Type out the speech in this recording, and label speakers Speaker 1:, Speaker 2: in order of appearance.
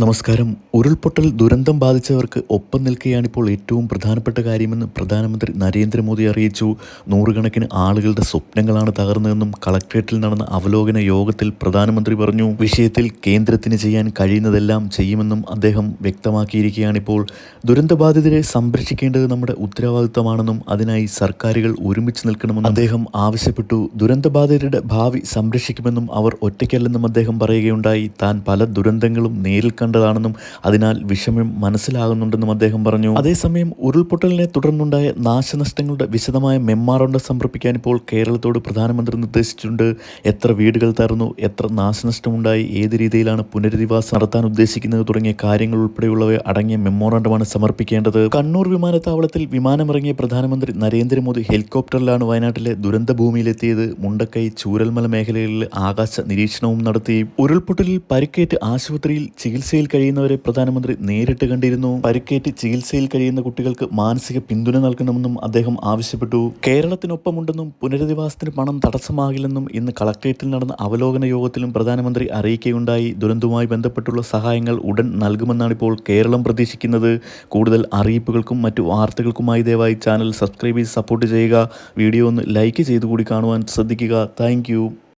Speaker 1: നമസ്കാരം. ഉരുൾപൊട്ടൽ ദുരന്തം ബാധിച്ചവർക്ക് ഒപ്പം നിൽക്കുകയാണിപ്പോൾ ഏറ്റവും പ്രധാനപ്പെട്ട കാര്യമെന്ന് പ്രധാനമന്ത്രി നരേന്ദ്രമോദി അറിയിച്ചു. നൂറുകണക്കിന് ആളുകളുടെ സ്വപ്നങ്ങളാണ് തകർന്നതെന്നും കളക്ട്രേറ്റിൽ നടന്ന അവലോകന യോഗത്തിൽ പ്രധാനമന്ത്രി പറഞ്ഞു. വിഷയത്തിൽ കേന്ദ്രത്തിന് ചെയ്യാൻ കഴിയുന്നതെല്ലാം ചെയ്യുമെന്നും അദ്ദേഹം വ്യക്തമാക്കിയിരിക്കുകയാണിപ്പോൾ. ദുരന്തബാധിതരെ സംരക്ഷിക്കേണ്ടത് നമ്മുടെ ഉത്തരവാദിത്തമാണെന്നും അതിനായി സർക്കാരുകൾ ഒരുമിച്ച് നിൽക്കണമെന്നും അദ്ദേഹം ആവശ്യപ്പെട്ടു. ദുരന്തബാധിതരുടെ ഭാവി സംരക്ഷിക്കുമെന്നും അവർ ഒറ്റയ്ക്കല്ലെന്നും അദ്ദേഹം പറയുകയുണ്ടായി. താൻ പല ദുരന്തങ്ങളും നേരിൽ കണ്ടതാണെന്നും അതിനാൽ വിഷമം മനസ്സിലാകുന്നുണ്ടെന്നും അദ്ദേഹം പറഞ്ഞു. അതേസമയം ഉരുൾപൊട്ടലിനെ തുടർന്നുണ്ടായ നാശനഷ്ടങ്ങളുടെ വിശദമായ മെമ്മാറോണ്ട് സമർപ്പിക്കാൻ ഇപ്പോൾ കേരളത്തോട് പ്രധാനമന്ത്രി നിർദ്ദേശിച്ചിട്ടുണ്ട്. എത്ര വീടുകൾ തകർന്നു എത്ര നാശനഷ്ടമുണ്ടായി ഏത് രീതിയിലാണ് പുനരധിവാസം നടത്താൻ ഉദ്ദേശിക്കുന്നത് തുടങ്ങിയ കാര്യങ്ങൾ ഉൾപ്പെടെയുള്ളവ അടങ്ങിയ മെമ്മോറാണ്ടമാണ് സമർപ്പിക്കേണ്ടത്. കണ്ണൂർ വിമാനത്താവളത്തിൽ വിമാനമിറങ്ങിയ പ്രധാനമന്ത്രി നരേന്ദ്രമോദി ഹെലികോപ്റ്ററിലാണ് വയനാട്ടിലെ ദുരന്ത ഭൂമിയിലെത്തിയത് മുണ്ടക്കൈ ചൂരൽമല മേഖലകളിൽ ആകാശ നിരീക്ഷണവും നടത്തി. ഉരുൾപൊട്ടലിൽ പരിക്കേറ്റ് ആശുപത്രിയിൽ ചികിത്സയിൽ കഴിയുന്നവരെ പ്രധാനമന്ത്രി നേരിട്ട് കണ്ടിരുന്നു. പരിക്കേറ്റ് ചികിത്സയിൽ കഴിയുന്ന കുട്ടികൾക്ക് മാനസിക പിന്തുണ നൽകണമെന്നും അദ്ദേഹം ആവശ്യപ്പെട്ടു. കേരളത്തിനൊപ്പമുണ്ടെന്നും പുനരധിവാസത്തിന് പണം തടസ്സമാകില്ലെന്നും ഇന്ന് കളക്ട്രേറ്റിൽ നടന്ന അവലോകന യോഗത്തിലും പ്രധാനമന്ത്രി അറിയിക്കുകയുണ്ടായി. ദുരന്തവുമായി ബന്ധപ്പെട്ടുള്ള സഹായങ്ങൾ ഉടൻ നൽകുമെന്നാണ് ഇപ്പോൾ കേരളം പ്രതീക്ഷിക്കുന്നത്. കൂടുതൽ അറിയിപ്പുകൾക്കും മറ്റു വാർത്തകൾക്കുമായി ദയവായി ചാനൽ സബ്സ്ക്രൈബ് ചെയ്ത് സപ്പോർട്ട് ചെയ്യുക. വീഡിയോ ഒന്ന് ലൈക്ക് ചെയ്തു കൂടി കാണുവാൻ ശ്രദ്ധിക്കുക. താങ്ക്